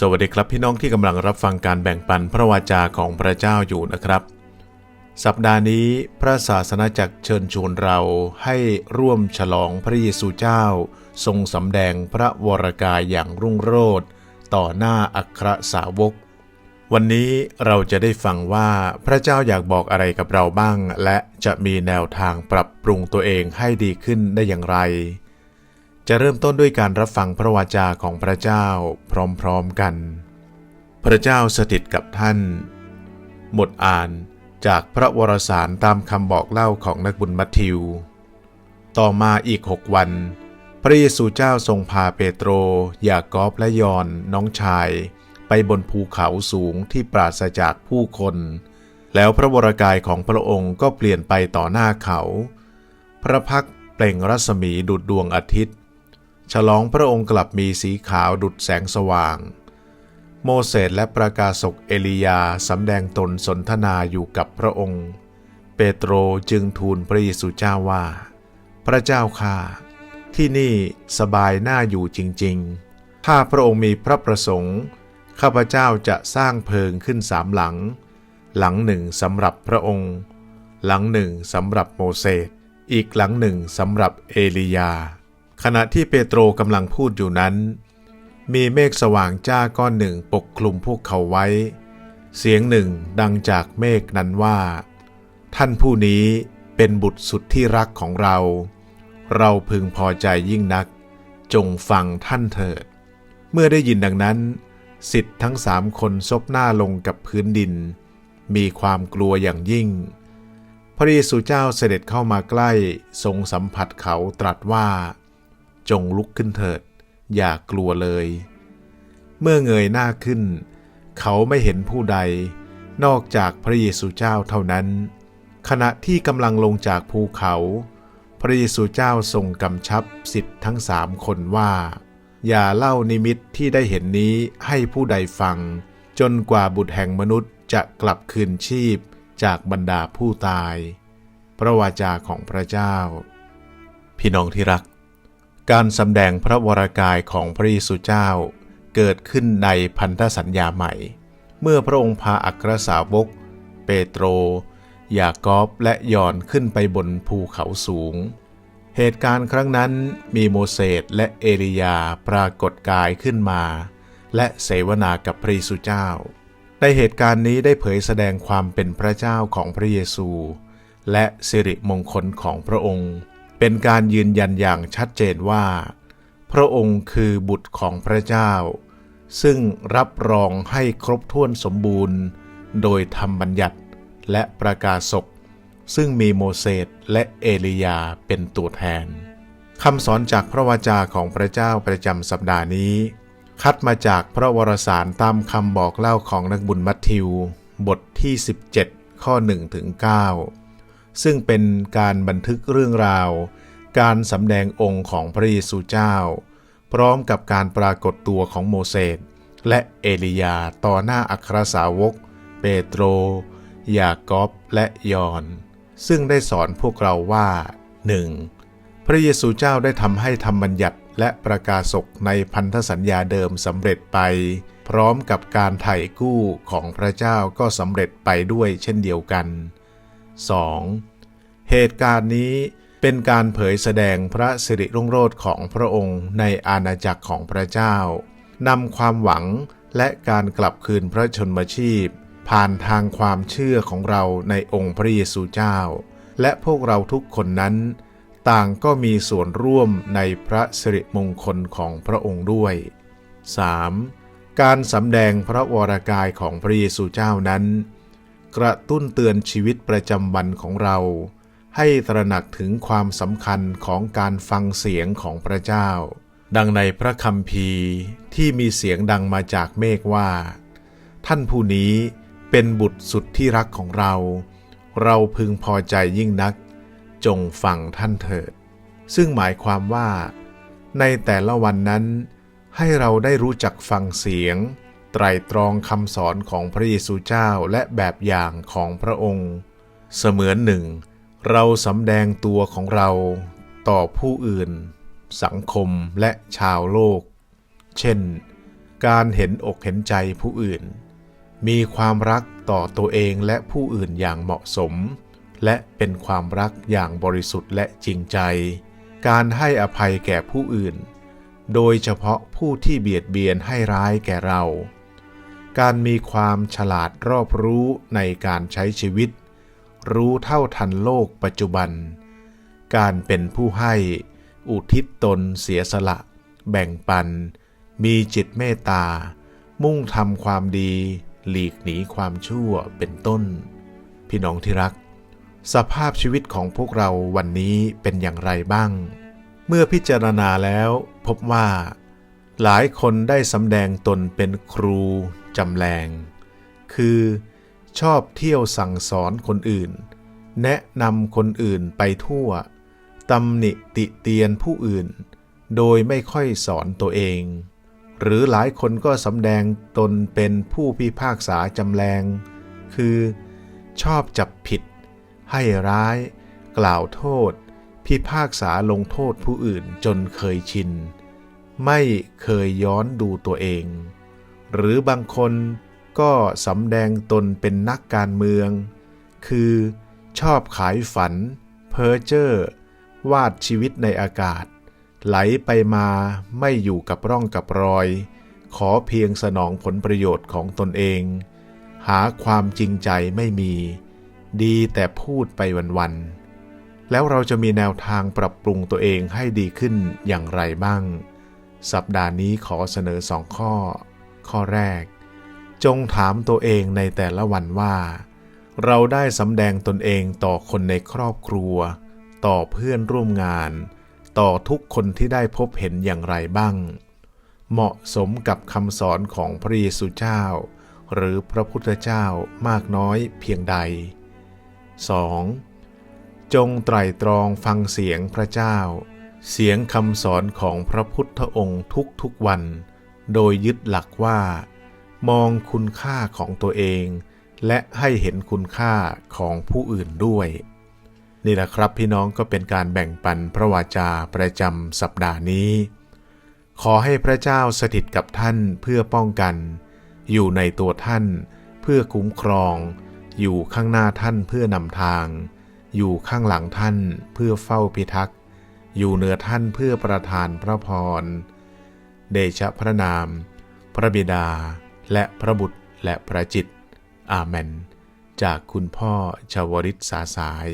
สวัสดีครับพี่น้องที่กำลังรับฟังการแบ่งปันพระวาจาของพระเจ้าอยู่นะครับ สัปดาห์นี้พระศาสนาจักรเชิญชวนเราให้ร่วมฉลองพระเยซูเจ้า ทรงสำแดงพระวรกายอย่างรุ่งโรจน์ต่อหน้าอัครสาวก วันนี้เราจะได้ฟังว่าพระเจ้าอยากบอกอะไรกับเราบ้าง และจะมีแนวทางปรับปรุงตัวเองให้ดีขึ้นได้อย่างไร จะเริ่มต้นด้วยการรับฟังพระวาจาของพระเจ้าพร้อมๆกัน พระเจ้าสถิตกับท่าน หมดอ่านจากพระวรสารตามคำบอกเล่าของนักบุญมัทธิว ต่อมาอีกหกวัน พระเยซูเจ้าทรงพาเปโตร ยากอบและยอนน้องชาย ไปบนภูเขาสูงที่ปราศจากผู้คน แล้วพระวรกายของพระองค์ก็เปลี่ยนไปต่อหน้าเขา พระพักเปล่งรัศมีดุดดวงอาทิตย์ ฉลองพระองค์กลับมีสีขาวดุดแสงสว่าง โมเสสและประกาศกเอลียาสำแดงตนสนทนาอยู่กับพระองค์ เปโตรจึงทูลพระเยซูเจ้าว่า พระเจ้าข้าที่นี่สบายน่าอยู่จริงๆ ถ้าพระองค์มีพระประสงค์ ข้าพเจ้าจะสร้างเพิงขึ้นสามหลัง หลังหนึ่งสำหรับพระองค์ หลังหนึ่งสำหรับโมเสส อีกหลังหนึ่งสำหรับเอลียา ขณะที่เปโตรกำลังพูดอยู่นั้น มีเมฆสว่างจ้าก้อนหนึ่งปกคลุมพวกเขาไว้ เสียงหนึ่งดังจากเมฆนั้นว่า ท่านผู้นี้เป็นบุตรสุดที่รักของเรา เราพึงพอใจยิ่งนัก จงฟังท่านเถิด เมื่อได้ยินดังนั้นสิทธิ์ทั้งสามคนซบหน้าลงกับพื้นดิน มีความกลัวอย่างยิ่ง พระเยซูเจ้าเสด็จเข้ามาใกล้ทรงสัมผัสเขาตรัสว่า จงลุกขึ้นเถิด อย่ากลัวเลย เมื่อเงยหน้าขึ้น เขาไม่เห็นผู้ใด นอกจากพระเยซูเจ้าเท่านั้น ขณะที่กำลังลงจากภูเขา พระเยซูเจ้าทรงกำชับสิทธิ์ทั้งสามคนว่า อย่าเล่านิมิตที่ได้เห็นนี้ให้ผู้ใดฟัง จนกว่าบุตรแห่งมนุษย์จะกลับคืนชีพจากบรรดาผู้ตาย พระวาจาของพระเจ้า พี่น้องที่รัก การสำแดงพระวรากายของพระเยซูเจ้า เกิดขึ้นในพันธสัญญาใหม่ เมื่อพระองค์พาอัครสาวก เปโตร ยากอบและยอนขึ้นไปบนภูเขาสูง เหตุการณ์ครั้งนั้นมีโมเสสและเอลียาปรากฏกายขึ้นมา และเสวนากับพระเยซูเจ้า ในเหตุการณ์นี้ได้เผยแสดงความเป็นพระเจ้าของพระเยซู และสิริมงคลของพระองค์ เป็นการยืนยันอย่างชัดเจนว่า พระองค์คือบุตรของพระเจ้า ซึ่งรับรองให้ครบถ้วนสมบูรณ์ โดยธรรมบัญญัติและประกาศกซึ่งมีโมเสสและเอลียาเป็นตัวแทนคำสอนจากพระวจาของพระเจ้าประจำสัปดาห์นี้ คัดมาจากพระวรสารตามคำบอกเล่าของนักบุญมัทธิว บทที่ 17 ข้อ1ถึง9 ซึ่งเป็นการบันทึกเรื่องราว การสำแดงองค์ของพระเยซูเจ้า พร้อมกับการปรากฏตัวของโมเสสและเอลียาต่อหน้าอัครสาวก เปโตร ยากอบและยอน ซึ่งได้สอนพวกเราว่า 1. พระเยซูเจ้าได้ทำให้ธรรมบัญญัติและประกาศกในพันธสัญญาเดิมสำเร็จไป พร้อมกับการไถ่กู้ของพระเจ้าก็สำเร็จไปด้วยเช่นเดียวกัน 2. เหตุการณ์นี้เป็นการเผยแสดงพระสิริรุ่งโรจน์ของพระองค์ในอาณาจักรของพระเจ้านำความหวังและการกลับคืนพระชนมชีพ ผ่านทางความเชื่อของเราในองค์พระเยซูเจ้า และพวกเราทุกคนนั้น ต่างก็มีส่วนร่วมในพระสิริมงคลของพระองค์ด้วย 3. การสำแดงพระวรากายของพระเยซูเจ้านั้น กระตุ้นเตือนชีวิตประจำวันของเรา ให้ตระหนักถึงความสำคัญของการฟังเสียงของพระเจ้า ดังในพระคัมภีร์ที่มีเสียงดังมาจากเมฆว่า ท่านผู้นี้เป็นบุตรสุดที่รักของเรา เราพึงพอใจยิ่งนัก จงฟังท่านเถิด ซึ่งหมายความว่า ในแต่ละวันนั้น ให้เราได้รู้จักฟังเสียง ตรตรองคำสอนของพระเยซูเจ้าและแบบอย่างของพระองค์ เสมือนหนึ่ง เราสำแดงตัวของเราต่อผู้อื่น สังคมและชาวโลก เช่น การเห็นอกเห็นใจผู้อื่น มีความรักต่อตัวเองและผู้อื่นอย่างเหมาะสม และเป็นความรักอย่างบริสุทธิ์และจริงใจ การให้อภัยแก่ผู้อื่นโดยเฉพาะผู้ที่เบียดเบียนให้ร้ายแก่เรา การมีความฉลาดรอบรู้ในการใช้ชีวิต รู้เท่าทันโลกปัจจุบัน การเป็นผู้ให้ อุทิศตนเสียสละ แบ่งปัน มีจิตเมตตา มุ่งทำความดี หลีกหนีความชั่วเป็นต้น พี่น้องที่รัก สภาพชีวิตของพวกเราวันนี้เป็นอย่างไรบ้าง เมื่อพิจารณาแล้วพบว่าหลายคนได้สำแดงตนเป็นครู จำแรงคือชอบเที่ยวสั่งสอนคนอื่น แนะนำคนอื่นไปทั่วตำหนิติเตียนผู้อื่น โดยไม่ค่อยสอนตัวเอง หรือหลายคนก็สำแดงตนเป็นผู้พิพากษาจำแรง คือชอบจับผิด ให้ร้าย กล่าวโทษ พิพากษาลงโทษผู้อื่นจนเคยชิน ไม่เคยย้อนดูตัวเอง หรือบางคนก็สำแดงตนเป็นนักการเมือง คือชอบขายฝัน เพ้อเจ้อวาดชีวิตในอากาศ ไหลไปมาไม่อยู่กับร่องกับรอย ขอเพียงสนองผลประโยชน์ของตนเอง หาความจริงใจไม่มี ดีแต่พูดไปวันๆ แล้วเราจะมีแนวทางปรับปรุงตัวเองให้ดีขึ้นอย่างไรบ้าง สัปดาห์นี้ขอเสนอสองข้อ ข้อแรก จงถามตัวเองในแต่ละวันว่า เราได้สำแดงตนเองต่อคนในครอบครัว ต่อเพื่อนร่วมงาน ต่อทุกคนที่ได้พบเห็นอย่างไรบ้าง เหมาะสมกับคำสอนของพระเยซูเจ้า หรือพระพุทธเจ้ามากน้อยเพียงใด 2. จงไตร่ตรองฟังเสียงพระเจ้า เสียงคำสอนของพระพุทธองค์ทุกๆวัน โดยยึดหลักว่า มองคุณค่าของตัวเอง และให้เห็นคุณค่าของผู้อื่นด้วย นี่แหละครับพี่น้องก็เป็นการแบ่งปันพระวาจาประจำสัปดาห์นี้ ขอให้พระเจ้าสถิตกับท่านเพื่อป้องกัน อยู่ในตัวท่านเพื่อคุ้มครอง อยู่ข้างหน้าท่านเพื่อนำทาง อยู่ข้างหลังท่านเพื่อเฝ้าพิทักษ์อยู่เหนือท่านเพื่อประทานพระพร เดชะพระนาม พระบิดา และพระบุตรและพระจิต อาเมน จากคุณพ่อชาวริตสาสาย